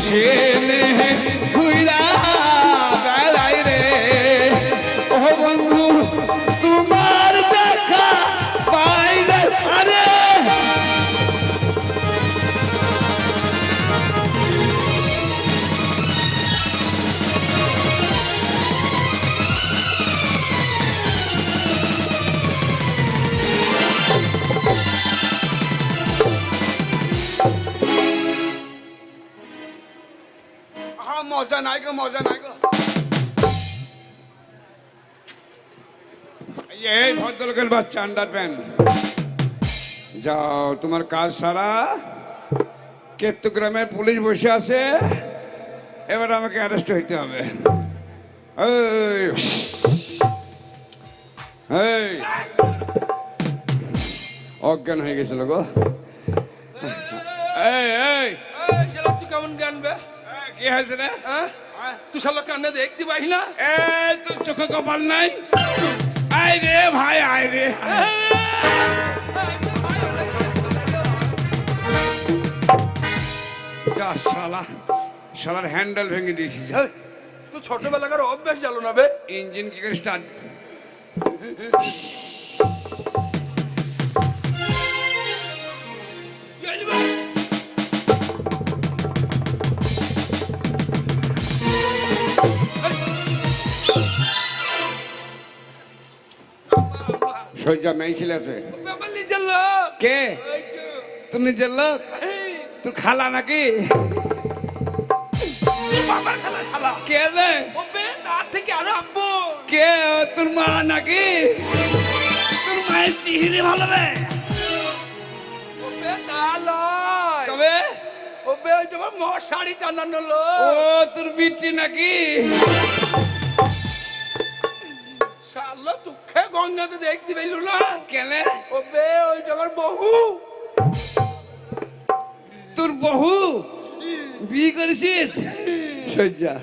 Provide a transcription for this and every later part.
স্টেশনে ঘুরা মজা নাই গো। এই ভদ্রলোকের বাচ্চা আন্ডার প্যান্ট যাও তোমার কাজ সারা। কেতুগ্রামে পুলিশ বসে আছে। এবার আমাকে অ্যারেস্ট হইতে হবে। এই, অজ্ঞান হয়ে গেছিল গো। এই এই কেমন গানবে এই, কি হয়েছে রে? হ্যাঁ? তুই শালা কান্না দেখতে পাই না। এই তোর চোখে কপাল নাই? আয় রে ভাই আয় রে। যা শালা শালার হ্যান্ডেল ভেঙে দিয়েছি। তুই ছোটবেলাকার অভ্যাস জানো না বে? ইঞ্জিন কি করে স্টার্ট? সজ্জা মেয়ে ছিল আছে কে? তুই নিজের লোক? তোর খালা নাকি? কে রে? তার থেকে আরও আব্বু। কে? তোর মা নাকি? তোর মায়ের চিহিরে ভালো রে ও বে তা লয়। তবে? ও বে ওই তোমার মশারি টানানো ও তোর বিটি নাকি? তুখে গঙ্গাতে দেখতে পাইলু না? কেলে ও বে ওই তোমার বহু। তোর বহু? বিয়ে করেছিস? সজ্জা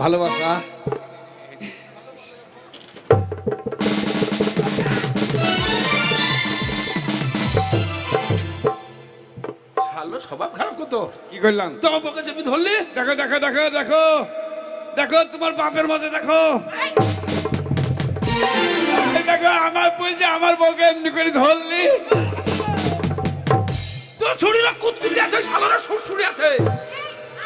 ভালোবাসা। শালো স্বভাব খারাপ কত? কি করলাম? তোমার বকে চেপে ধরলি? দেখো দেখো দেখো দেখো। দেখো তোমার বাপের মধ্যে দেখো। দেখো আমার বলছে আমার বউকে এমনি করে ধরলি। তোর ছুরিরা কুতকুতি আছে শালারা সুরসুরি আছে।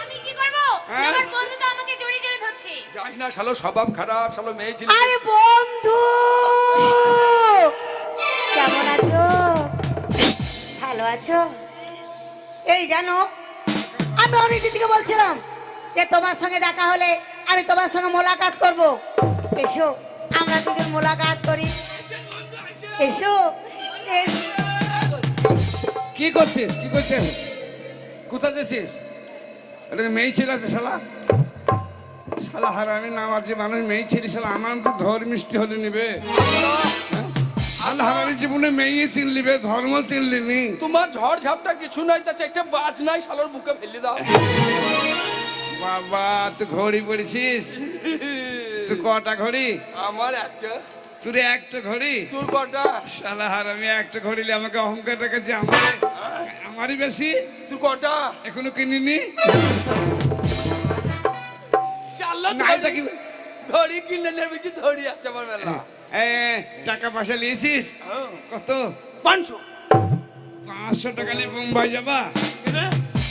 আমি কি করব? হ্যাঁ? আমার বন্ধু তো আমাকে জড়িয়ে জড়িয়ে ধরছে। যাই না শালো স্বভাব খারাপ শালো মেয়ে ছিল। আরে বন্ধু! কেমন আছো? ভালো আছো? এই জানো আমি অনেকদিন থেকে বলছিলাম যে তোমার সঙ্গে দেখা হলে আমি তোমার সঙ্গে মোলাকাত করব। এসো আমরা দুজন মোলাকাত করি। এসো কি করছিস? কি করছিস? কোথা যাচ্ছিস এটা মেয়ে ছেলে আছে শালা। শালা হারামি নাম আছে মানুষ মেয়ে ছেলে শালা আমার তো ধর মিষ্টি হলে নিবে। হ্যাঁ? আল্লাহ হারামি জীবনে মেয়ে চিনলিবে ধর্ম চিনলিনি তোমার ঝড় ঝাপটা কিছু নাই তা একটা বাজ নাই শালোর বুকে ফেলে দাও। বাবা তুই ঘড়ি পড়েছিস? তুই কটা ঘড়ি? আমার একটা। তোর একটা ঘড়ি? তোর কটা? শালা হার আমি একটা ঘড়িলে আমাকে অহংকার রেখেছে আমার? আমারই বেশি? তোর কটা? এখনও কিনিনি? ধরি কিনে নেবে ধরি আছে আমার মেলা। এ, টাকা পয়সা নিয়েছিস? হ্যাঁ। কত? পাঁচশো। পাঁচশো টাকা নিয়ে মুম্বাই যাবা?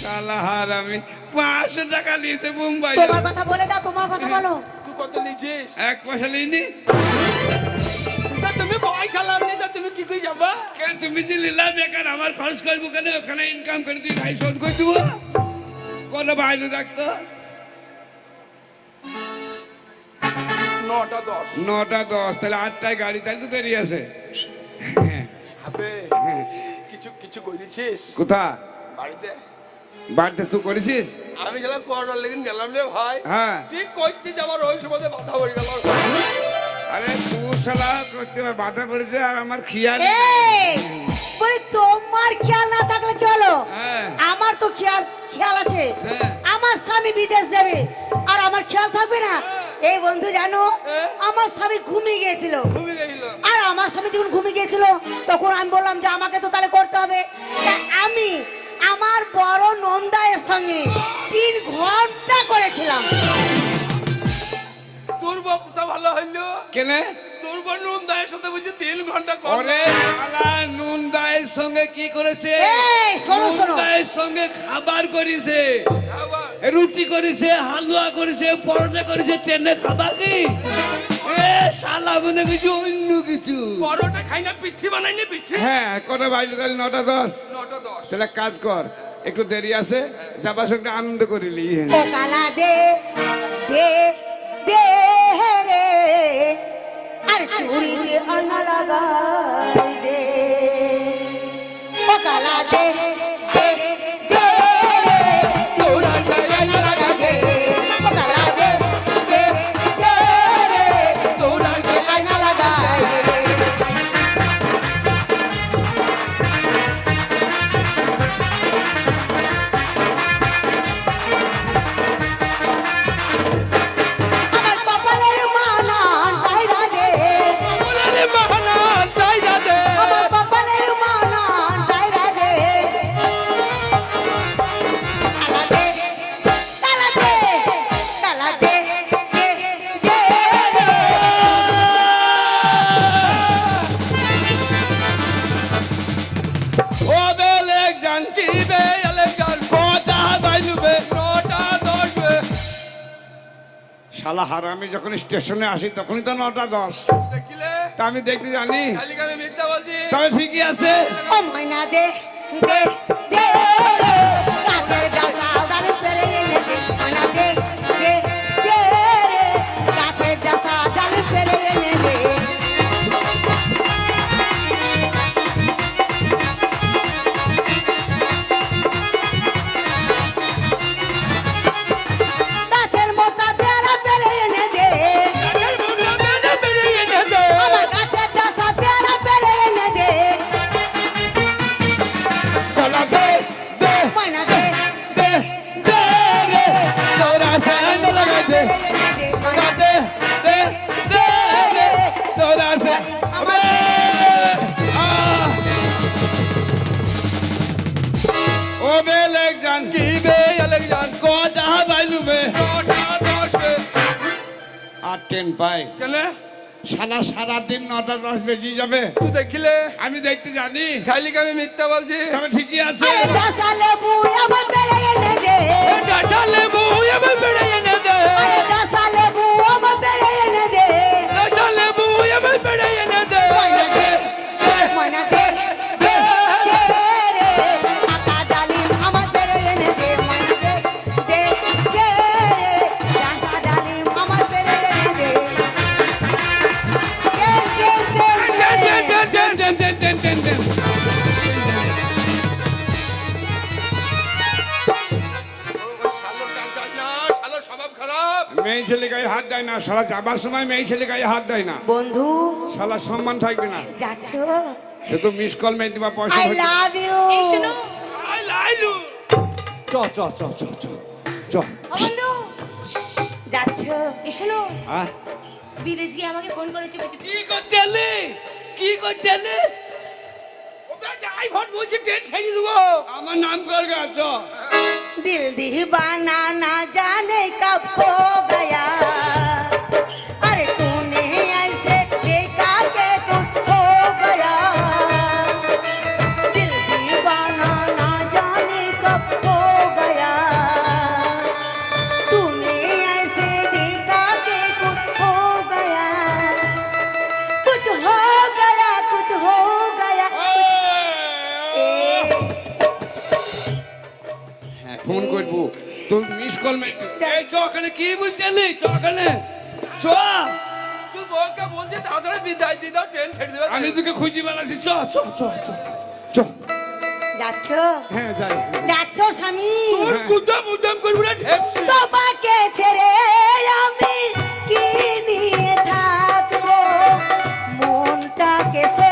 শালা হার আমি পাঁচশো টাকা নিয়েছে মুম্বাই তোমার কথা বলে দাও তোমার কথা বলো। তুই কত নিয়েছিস? এক পয়সা নিইনি। তা তুমি পয়সা লাভ নেই তা তুমি কি করে যাবা? কেন তুমি যে লিলা বেকার আমার খরচ করব কেন? ওখানে ইনকাম করে তুই ভাই শোধ করে দেবো। কোনো বাইরে ডাকতো নটা দশ। নটা দশ তাহলে আটটায় গাড়ি তাহলে তো দেরি আছে। হ্যাঁ, হ্যাঁ। কিছু কিছু করেছিস কোথা বাড়িতে? বাড়িতে তুই করেছিস? আমি যেন করোনার লেগে গেলাম রে ভাই। হ্যাঁ। ঠিক করতে যাবার ওই সময় বাধা পড়ে গেল। আরে তুই শালা করতে বাধা পড়েছে আর আমার খেয়াল বলি তোমার খেয়াল না থাকলে কি হলো? হ্যাঁ। আমার তো খেয়াল খেয়াল আছে। হ্যাঁ। আমার স্বামী বিদেশ যাবে আর আমার খেয়াল থাকবে না। এই বন্ধু জানো হ্যাঁ। আমার স্বামী ঘুমিয়ে গিয়েছিল। আর আমার স্বামী যখন ঘুমিয়ে গিয়েছিল তখন আমি বললাম যে আমাকে তো তাহলে করতে হবে। আমি নন্দায়ের সঙ্গে তিন ঘণ্টা করেছিলাম। তোর বক্তা ভালো হইল? কেনে? তোর বোন রুম দায়ের সাথে বুঝছি তিন ঘণ্টা করে ওরে শালা নুন দায়ের সঙ্গে কি করেছে? এই, শোনো, শোনো। দায়ের সঙ্গে খাবার করেছে রুটি করেছে হালুয়া করেছে পরোটা করেছে ট্রেনে খাবা কি? এ শালা মনে কিছু অন্য কিছু। পরোটা খাই না পিঠি বানাই না পিঠি? হ্যাঁ কটা বাজলো তাহলে? নটা দশ। নটা দশ। তাহলে কাজ কর একটু দেরি আছে যাবার সঙ্গে আনন্দ করিলি কালা দে দে রে। আর চুরি দে আনা শালা হারামি যখন স্টেশনে আসি তখনই তো নটা দশ। দেখিলে? তা আমি দেখতে জানি। খালি আমি মিথ্যা বলছি। তবে ঠিকই আছে। ও ময়না দে দে দে। ট্রেন পাই। কেলে? সারা সারাদিন নটা দশ বেজে যাবে। তুই দেখিলে? আমি দেখতে জানি। খাইলি আমি মিথ্যা বলছি? তবে ঠিকই আছে। লেবু এনে দে। বেড়ে এনে দে। দেয় না শালা যাবার সময় মেয়ে ছেলে গায়ে হাত দেয় না। বন্ধু শালা সম্মান থাকবে না। যাচ্ছ? শুধু মিস কল মেয়ে দিবা পয়সা আই। লাভ ইউ এই শোনো। আই লাইলু চ চ চ চ চ চ। বন্ধু। যাচ্ছ? এই শোনো। আহ, বিদেশ গিয়ে আমাকে ফোন করেছে বলছে। কি করতে এলি? কি করতে এলি? ওটা ড্রাইভার বলছি ট্রেন ছেড়ে দেবো। আমার নাম কর গা চ दिल दीवाना ना जाने कब खो गया। अरे तूने চকলে কি বুঝলি চকালে চ তুই বউকে বলছিস তাড়াতাড়ি বিদায় দিয়ে দাও ট্রেন ছেড়ে দেবে। আমি তোকে খুঁজি বেলাছি চ চ চ চ চ। হ্যাঁ, হ্যাঁ। তোমাকে ছেড়ে আমি কি নিয়ে থাকব? মনটাকে সে